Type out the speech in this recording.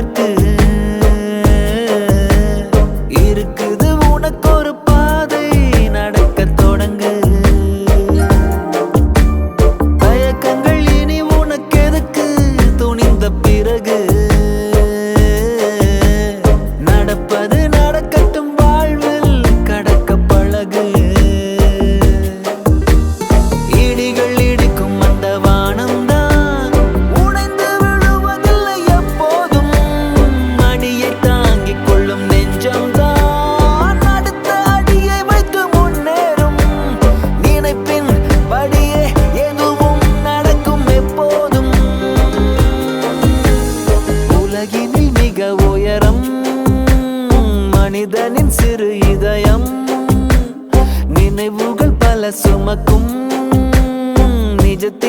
அதற்கு இருக்குது. உனக்கு ஒரு பாதை நடக்க தொடங்கு. தயக்கங்கள் இனி உனக்கு எதுக்கு துணிந்த பிறகு? மிக உயரம் மனிதனின் சிறு இதயம். நினைவுகள் பல சுமக்கும் நிஜத்தின்